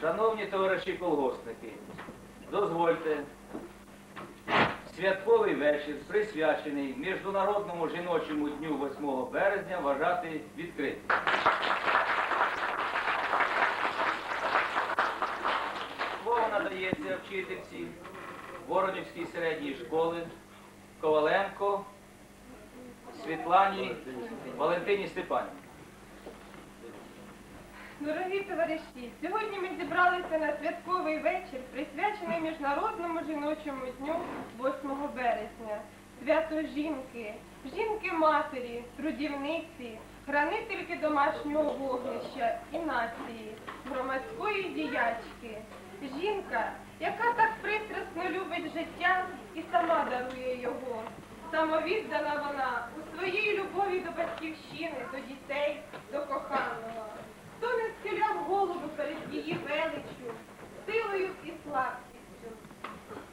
Шановні товариші колгоспники, дозвольте святковий вечір, присвячений Міжнародному жіночому дню 8 березня, вважати відкритим. Слово надається вчительці Воронівської середньої школи Коваленко Світлані Валентині Степанівні. Дорогі товариші, сьогодні ми зібралися на святковий вечір, присвячений Міжнародному жіночому дню 8 березня. Свято жінки, жінки-матері, трудівниці, хранительки домашнього вогнища і нації, громадської діячки. Жінка, яка так пристрасно любить життя і сама дарує його. Самовіддана вона у своїй любові до батьківщини, до дітей, до коханого. Голову перед її величчю, силою і слабкістю,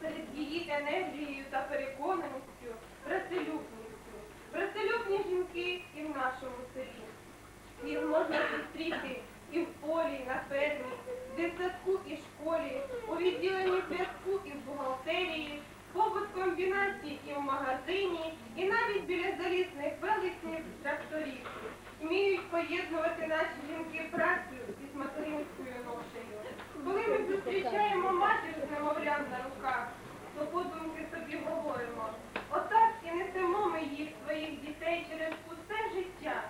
перед її енергією та переконаністю, працелюбністю. Працелюбні жінки і в нашому селі. Їх можна зустріти і в полі, на фермі, в дитсадку і школі, у відділенні зв'язку і в бухгалтерії, побут комбінації і в магазині, і навіть біля залізних великих тракторів. Вміють поєднувати наші жінки працю материнською ношею. Коли ми зустрічаємо матір з немовлям на руках, то подумки собі говоримо, отак і несемо ми їх своїх дітей через усе життя.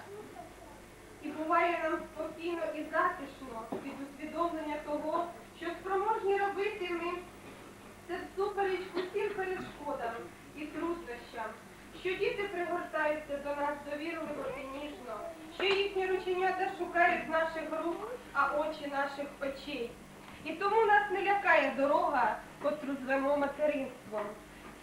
І буває нам спокійно і затишно від усвідомлення того, що спроможні робити ми це всупереч усім перешкодам і труднощам, що діти пригортаються до нас довірливо і їхні шукають наших рук, а очі наших очей. І тому нас не лякає дорога, котру звемо материнством.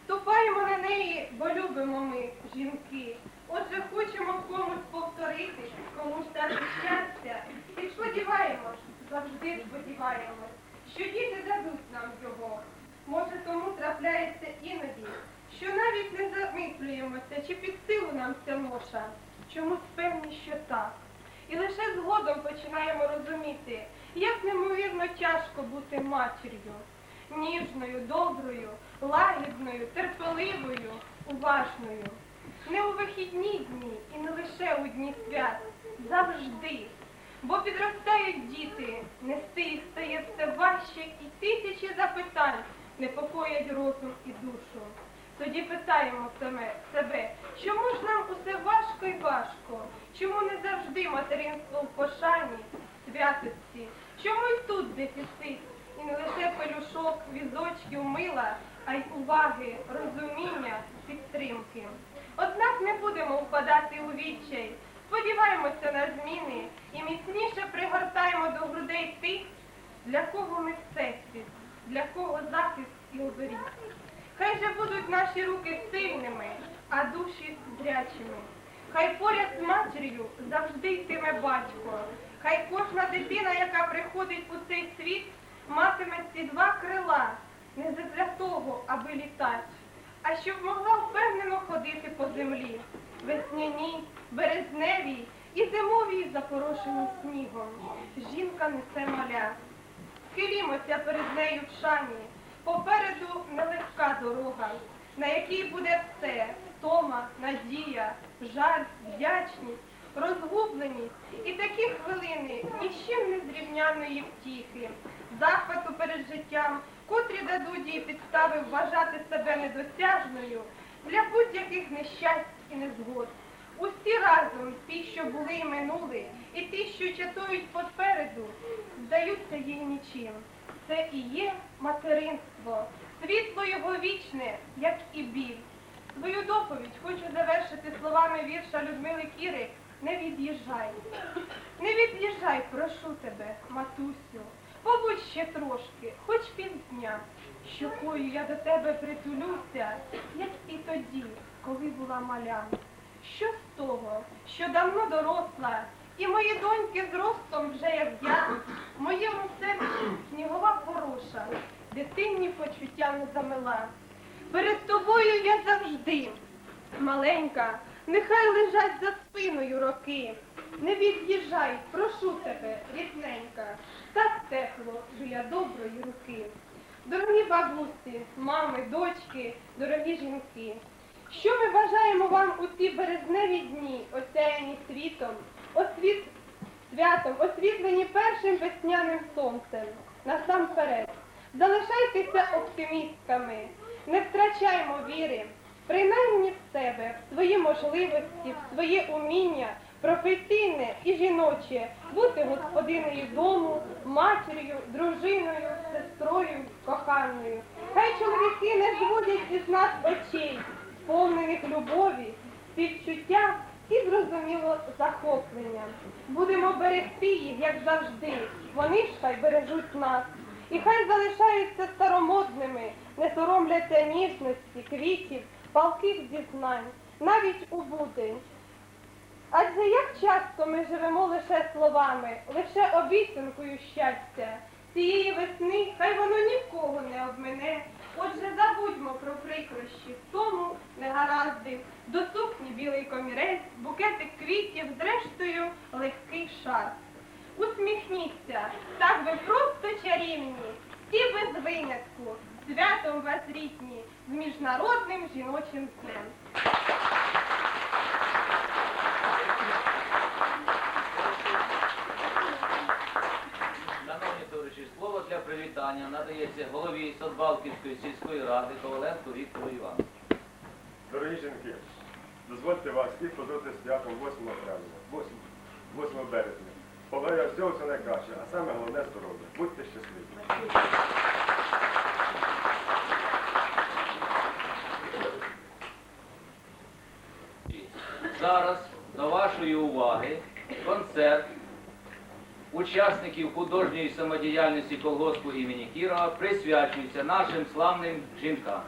Ступаємо на неї, бо любимо ми, жінки. Отже, хочемо комусь повторити, комусь дати щастя. І сподіваємось, завжди сподіваємось, що діти дадуть нам його. Може, тому трапляється іноді, що навіть не замислюємося, чи під силу нам ця ноша. Чомусь певні, що так. І лише згодом починаємо розуміти, як неймовірно тяжко бути матір'ю. Ніжною, доброю, лагідною, терпеливою, уважною. Не у вихідні дні і не лише у дні свят, завжди. Бо підростають діти, нести їх стає все важче, і тисячі запитань непокоять розум і душу. Тоді питаємо себе, чому ж нам важко і важко? Чому не завжди материнство в пошані, святості? Чому й тут дефіцит? І не лише пелюшок, візочків, мила, а й уваги, розуміння, підтримки. Однак не будемо впадати у відчай. Сподіваємося на зміни і міцніше пригортаємо до грудей тих, для кого ми всесвіт, для кого захист і оберіг. Хай же будуть наші руки сильними, а душі зрячими. Хай поряд з матір'ю завжди йтиме батько. Хай кожна дитина, яка приходить у цей світ, матиме ці два крила, не для того, аби літати, а щоб могла впевнено ходити по землі, весняній, березневій і зимовій запорошеній снігом. Жінка несе маля. Схилімося перед нею в шані. Попереду нелегка дорога, на якій буде все втома, надія, жаль, вдячність, розгубленість і такі хвилини ні з чим не зрівняної втіхи, захвату перед життям, котрі дадуть їй підстави вважати себе недосяжною для будь-яких нещасть і незгод. Усі разом, ті, що були і минули, і ті, що чатують попереду, здаються їй нічим. Це і є материнство, світло його вічне, як і біль. Свою доповідь хочу завершити словами вірша Людмили Кіри Не від'їжджай. Не від'їжджай, прошу тебе, матусю. Побудь ще трошки, хоч півдня. Щокою я до тебе притулюся, як і тоді, коли була маля. Що з того, що давно доросла, і мої доньки зростом вже як я, моєму серці снігова хороша, дитинні почуття не замила. Перед тобою я завжди, маленька, нехай лежать за спиною роки, Не від'їжджай, прошу тебе, рідненька, так тепло, що я доброї руки. Дорогі бабусі, мами, дочки, дорогі жінки, що ми бажаємо вам у ці березневі дні, осяяні світом, освіт... святом, освітлені першим весняним сонцем. Насамперед, залишайтеся оптимістками, не втрачаймо віри, принаймні в себе, в свої можливості, в своє уміння, професійне і жіноче, бути господинею дому, матір'ю, дружиною, сестрою, коханою. Хай чоловіки не зводять із нас очей, сповнених любові, співчуття і зрозуміло захоплення. Будемо берегти їх, як завжди. Вони ж хай бережуть нас. І хай залишаються старомодними, не соромляться ніжності, квітів, палких зізнань, навіть у будень. Адже як часто ми живемо лише словами, лише обіцянкою щастя. Цієї весни хай воно нікого не обмине. Отже, забудьмо про прикрощі, тому негаразди, до сукні білий комірець, букетик квітів, зрештою легкий шар. Усміхніться, так ви просто чарівні, всі без винятку, святом вас рідні, з міжнародним жіночим днем. Шановні товариші, слово для привітання надається голові Садбалківської сільської ради Коваленку Віктору Івановичу. Дорогі жінки, дозвольте вас всіх поздравити святом 8 травня, 8, 8 березня. Побажаю всього все найкраще, а саме головне здоров'я. Будьте щасливі. Зараз до вашої уваги концерт учасників художньої самодіяльності колгоспу імені Кірова присвячується нашим славним жінкам.